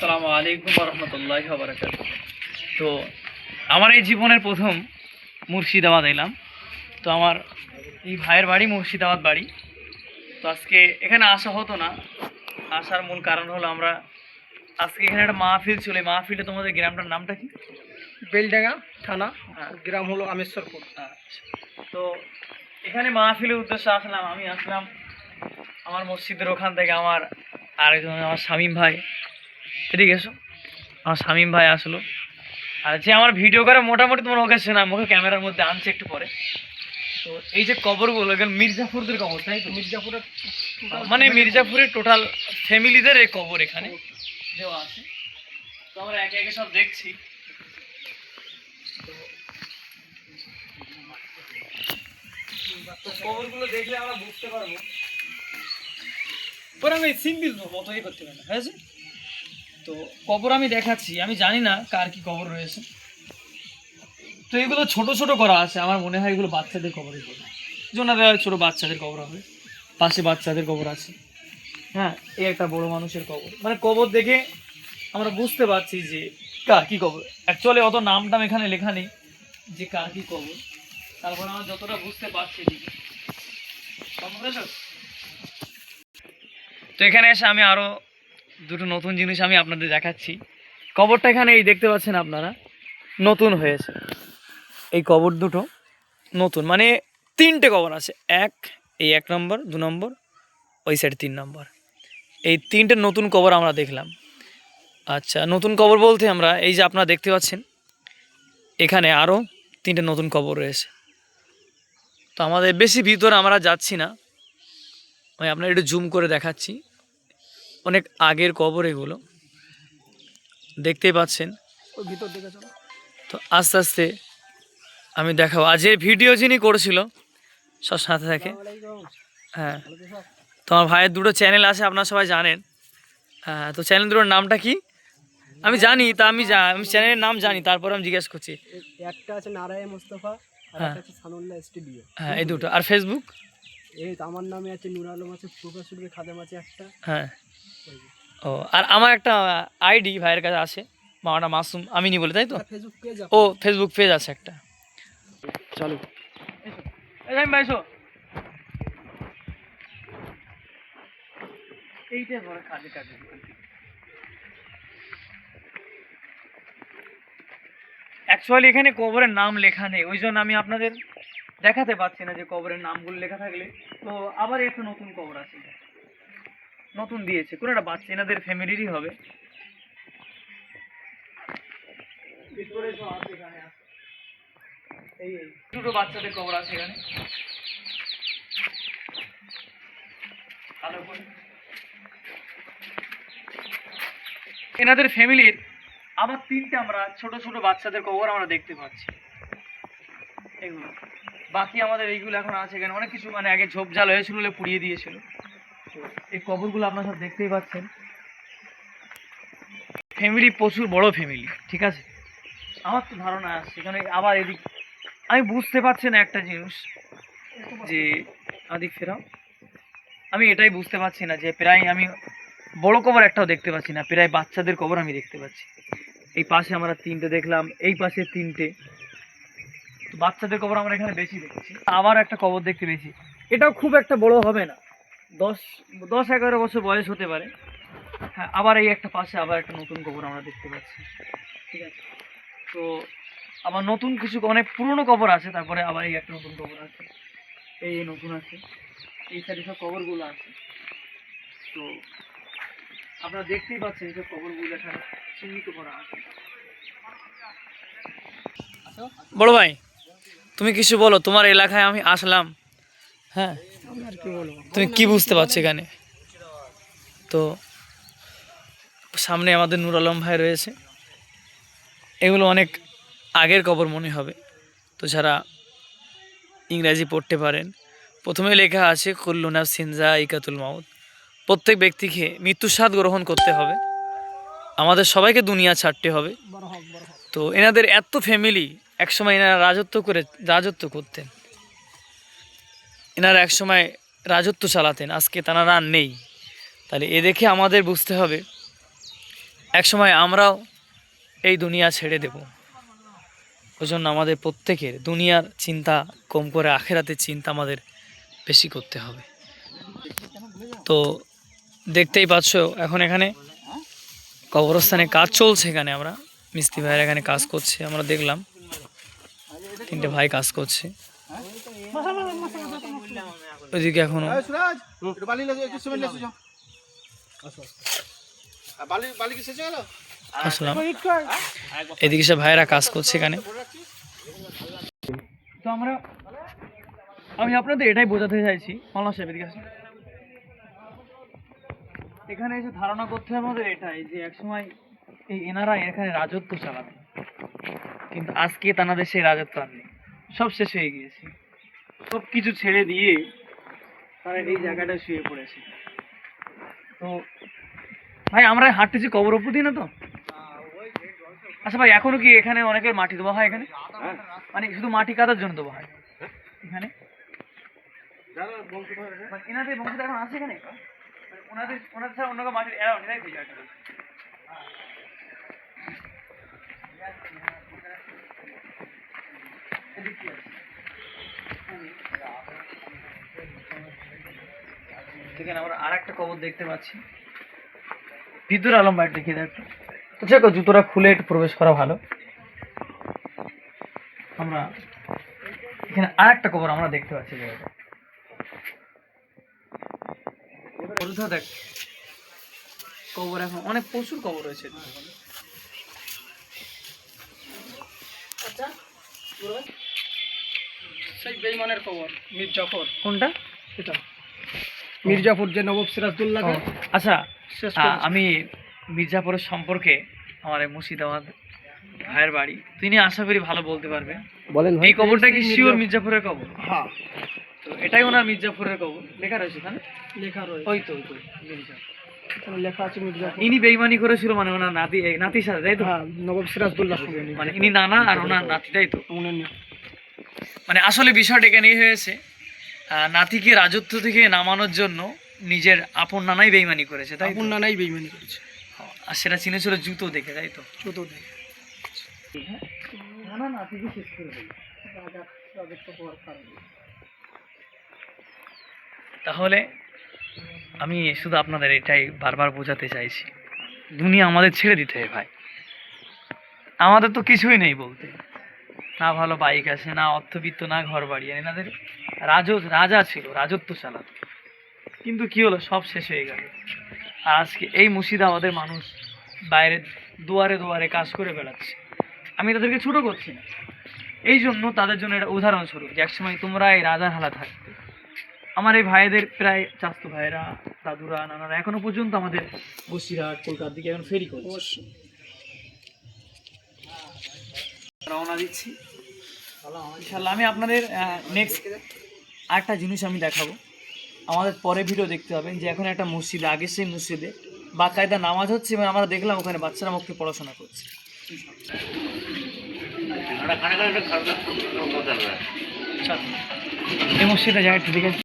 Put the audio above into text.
আসসালামু আলাইকুম রহমতুল্লাহ বারাকাত তো আমার এই জীবনের প্রথম মুর্শিদাবাদ এলাম। তো আমার এই ভাইয়ের বাড়ি মুর্শিদাবাদ বাড়ি। তো আজকে এখানে আসা হতো না। আসার মূল কারণ হলো আমরা আজকে এখানে একটা মাহফিল ছিল। এই মাহফিলে তোমাদের গ্রামটার নামটা কি? বেলডাঙ্গা থানা হ্যাঁ। গ্রাম হলো আমেশ্বরপুর। আচ্ছা। তো এখানে মাহফিলের উদ্দেশ্যে আসলাম। আমি আসলাম আমার মসজিদের ওখান থেকে আমার আরেকজন আমার শামীম ভাই। এদিকে এসো। আমার শামীম ভাই আসলো। আর যে আমার ভিডিও করে মোটামুটি তোমার ওকে চেনা মুখে ক্যামেরার মধ্যে আনছে একটু পরে। তো এই যে কবরগুলো এখানে মির্জাপুরদের কবর তাই তো? মির্জাপুরের মানে মির্জাপুরের টোটাল ফ্যামিলিদের এই কবর এখানে। দেওয়া আছে। তো আমরা একে একে সব দেখছি। তো কবরগুলো দেখলে আমরা বুঝতে পারব। পরে আমি সিম্পল মতোই করতে পারি হয়েছে? তো কবর আমি দেখাচ্ছি, আমি জানি না কার কি কবর রয়েছে। তো এগুলো ছোট ছোট করা আছে, আমার মনে হয় এগুলো বাচ্চাদের কবরই হবে। জোনাদের ছোট বাচ্চাদের কবর হবে, পাশে বাচ্চাদের কবর আছে। হ্যাঁ এই একটা বড় মানুষের কবর। মানে কবর দেখে আমরা বুঝতে পারছি যে কার কি কবর। অ্যাকচুয়ালি অত নাম টাম এখানে লেখা নেই যে কার কি কবর। তারপর আমরা যতটা বুঝতে পারছি তো এখানে এসে আমি আরও দুটো নতুন জিনিস আমি আপনাদের দেখাচ্ছি। কবরটা এখানে এই দেখতে পাচ্ছেন আপনারা। নতুন হয়েছে। এই কবর দুটো নতুন। মানে তিনটে কবর আছে। এক, এই এক নম্বর, দু নম্বর, ওই সাইড তিন নম্বর। এই তিনটে নতুন কবর আমরা দেখলাম। আচ্ছা নতুন কবর বলতে আমরা এই যে আপনারা দেখতে পাচ্ছেন, এখানে আরও তিনটে নতুন কবর রয়েছে। তো আমাদের বেশি ভিতরে আমরা যাচ্ছি না। আমি আপনার একটু জুম করে দেখাচ্ছি। অনেক আগের কবর এগুলো। দেখতেই পাচ্ছেন। তো আস্তে আস্তে আমি দেখাবো। আজ এই ভিডিও যিনি করেছিল সব সাথে থাকে। হ্যাঁ। তো আমার ভাইয়ের দুটো চ্যানেল আছে আপনারা সবাই জানেন। হ্যাঁ তো চ্যানেল দুটোর নামটা কি? আমি জানি তা আমি আমি চ্যানেলের নাম জানি তারপর আমি জিজ্ঞেস করছি। একটা আছে নারায়ণ মোস্তফা হ্যাঁ। হ্যাঁ এই দুটো। আর ফেসবুক এই তো আমার নামে আছে নুর আলম আছে প্রকাশুর খাদেম আছে একটা। হ্যাঁ। ও আর আমার একটা আইডি ভাইয়ের কাছে আছে মামাটা মাসুম আমিনি বলে তাই তো? ফেসবুক পেজ ও ফেসবুক পেজ আছে একটা। চলো। ভাই এসো। এইটাই বড় কাজে কাজে। অ্যাকচুয়ালি এখানে কবরের নাম লেখা নেই ওই জন্য আমি আপনাদের দেখাতে পাচ্ছি না যে কবরের নামগুলো লেখা থাকলে। তো আবার একটা নতুন কবর আছে। নতুন দিয়েছে। কোনো একটা বাচ্চা এনাদের ফ্যামিলিরই হবে। দুটো বাচ্চাদের কবর আছে এখানে। এনাদের ফ্যামিলির আবার তিনটে আমরা ছোট ছোট বাচ্চাদের কবর আমরা দেখতে পাচ্ছি। এগুলো। বাকি আমাদের এইগুলো এখন আছে এখানে অনেক কিছু মানে আগে ঝোপঝাল হয়েছিল বলে পুড়িয়ে দিয়েছিল। এই কবরগুলো আপনারা সব দেখতেই পাচ্ছেন। ফ্যামিলি প্রচুর বড় ফ্যামিলি ঠিক আছে? আমার তো ধারণা আছে সেখানে আবার এদিক আমি বুঝতে পারছি না একটা জিনিস, যে আদিক ফেরাও। আমি এটাই বুঝতে পারছি না, যে প্রায় আমি বড় কবর একটাও দেখতে পাচ্ছি না, প্রায় বাচ্চাদের কবর আমি দেখতে পাচ্ছি। এই পাশে আমরা তিনটে দেখলাম, এই পাশে তিনটে। বাচ্চাদের কবর আমরা এখানে বেশি দেখছি। আবার একটা কবর দেখতে পেয়েছি। এটাও খুব একটা বড় হবে না। দশ দশ, এগারো বছর বয়স হতে পারে। হ্যাঁ আবার এই একটা পাশে আবার একটা নতুন কবর আমরা দেখতে পাচ্ছি। ঠিক আছে? তো আবার নতুন কিছু, অনেক পুরনো কবর আছে, তারপরে আবার এই একটা নতুন কবর আছে। এই নতুন আছে। এই সাইডে সব কবরগুলো আছে। তো আপনারা দেখতেই পাচ্ছেন এইসব কবরগুলো এখানে চিহ্নিত করা আছে। বড় ভাই তুমি কিছু বলো, তোমার এলাকায় আমি আসলাম। হ্যাঁ? তুমি কি বুঝতে পারছ এখানে? তো সামনে আমাদের নুর আলম ভাই রয়েছে। এগুলো অনেক আগের কবর মনে হবে। তো যারা ইংরাজি পড়তে পারেন প্রথমে লেখা আছে কুল্লুনা সিনজা ইকাতুল মাউদ প্রত্যেক ব্যক্তিকে মৃত্যুর স্বাদ গ্রহণ করতে হবে। আমাদের সবাইকে দুনিয়া ছাড়তে হবে। তো এনাদের এত ফ্যামিলি একসময় এনারা রাজত্ব করে রাজত্ব করতেন। এনারা একসময় রাজত্ব চালাতেন। আজকে তারা আর নেই। তাহলে এ দেখে আমাদের বুঝতে হবে, একসময় আমরাও এই দুনিয়া ছেড়ে দেব। ওই জন্য আমাদের প্রত্যেকের দুনিয়ার চিন্তা কম করে আখেরাতের চিন্তা আমাদের বেশি করতে হবে। তো দেখতেই পাচ্ছ, এখন এখানে কবরস্থানে কাজ চলছে এখানে আমরা। মিস্ত্রি ভাইয়ের এখানে কাজ করছে, আমরা দেখলাম। তিনটে ভাই কাজ করছে। ওইদিকে এখনও। আসলাম। এদিকে সব ভাইয়েরা কাজ করছে এখানে। তো আমরা আমি আপনাদের এটাই বোঝাতে চাইছি সাহেব এদিকে আসুন। এখানে এসে ধারণা করতে হবে আমাদের এটাই যে একসময় এই এনারা এখানে রাজত্ব চালাতেন কিন্তু আজকে তানাদের সেই রাজত্ব আর নেই। সব শেষ হয়ে গিয়েছে। সব কিছু ছেড়ে দিয়ে তারা এই জায়গাটা শুয়ে পড়েছে। তো, ভাই, আমরা হাঁটতেছি কবর অব্দি না তো? আচ্ছা ভাই, এখনও কি এখানে অনেকের মাটি দেওয়া হয় এখানে? মানে শুধু মাটি কাটার জন্য দেওয়া হয় এখানে? মানে এনাদের এখন আছে এখানে? মানে ওনাদের ওনাদের ছাড়া অন্য এরা দিয়ে যায় এদিক কি আছে? এখানে আমরা আর একটা কবর দেখতে পাচ্ছি। বিদ্যুৎ আলম বাইর দেখিয়ে দেয় তো দেখো জুতোটা খুলে একটু প্রবেশ করা ভালো। আমরা এখানে আর একটা কবর আমরা দেখতে পাচ্ছি দেখ, কবর এখন অনেক প্রচুর কবর রয়েছে। সেই বেইমানের খবর মীর জাফর। কোনটা? এটা মীর জাফর যে নবাব সিরাজদুল্লাহকে। ও, আচ্ছা। আমি মির্জাপুরের সম্পর্কে আমার এই মুর্শিদাবাদ ভাইয়ের বাড়ি তিনি আশা করি ভালো বলতে পারবে। বলেন এই কবরটা কি শিওর মির্জাপুরের কবর? হ্যাঁ। তো এটাই ওনার মির্জাপুরের কবর। লেখা রয়েছে এখানে লেখা রয়েছে। ওই তো ওই তো মির্জা। লেখা আছে মীর ইনি বেইমানি করেছিল মানে ওনার নাতি এই নাতির সাথে তাই তো? হ্যাঁ নবাব সিরাজদুল্লাহ মানে ইনি নানা আর ওনার নাতি তাই তো? উনি মানে আসলে বিষয়টা এখানেই হয়েছে নাতিকে রাজত্ব থেকে নামানোর জন্য নিজের আপন নানাই বেইমানি করেছে তাই আপন নানাই বেইমানি করেছে। আর সেটা চিনেছিল জুতো দেখে তাই তো? শেষ করে রাজত্ব হওয়ার কারণে তাহলে আমি শুধু আপনাদের এটাই বারবার বোঝাতে চাইছি। দুনিয়া আমাদের ছেড়ে দিতে হয় ভাই। আমাদের তো কিছুই নেই বলতে। না ভালো বাইক আছে না অর্থবিত্ত না ঘর বাড়ি আর এনাদের রাজ রাজা ছিল রাজত্ব চালাতো। কিন্তু কি হলো? সব শেষ হয়ে গেল। আর আজকে এই মুর্শিদাবাদের মানুষ বাইরে দুয়ারে দুয়ারে কাজ করে বেড়াচ্ছে। আমি তাদেরকে ছোট করছি না। এই জন্য তাদের জন্য এটা উদাহরণস্বরূপ যে একসময় তোমরা এই রাজার হালা থাকতে আমার এই ভাইদের প্রায় চাস্তো ভাইরা দাদুরা নানারা এখনও পর্যন্ত আমাদের বসিরহাট কলকাতার দিকে এখন ফেরি করছে। রওনা দিচ্ছি। ইনশাল্লাহ আমি আপনাদের নেক্সট আরেকটা জিনিস আমি দেখাবো আমাদের পরে ভিডিও দেখতে হবে যে এখন একটা মসজিদে আগে সেই মসজিদে বা কায়দা নামাজ হচ্ছে এবং আমরা দেখলাম ওখানে বাচ্চারা মুখে পড়াশোনা করছে। এই মসজিদে একটু দেখে আসি।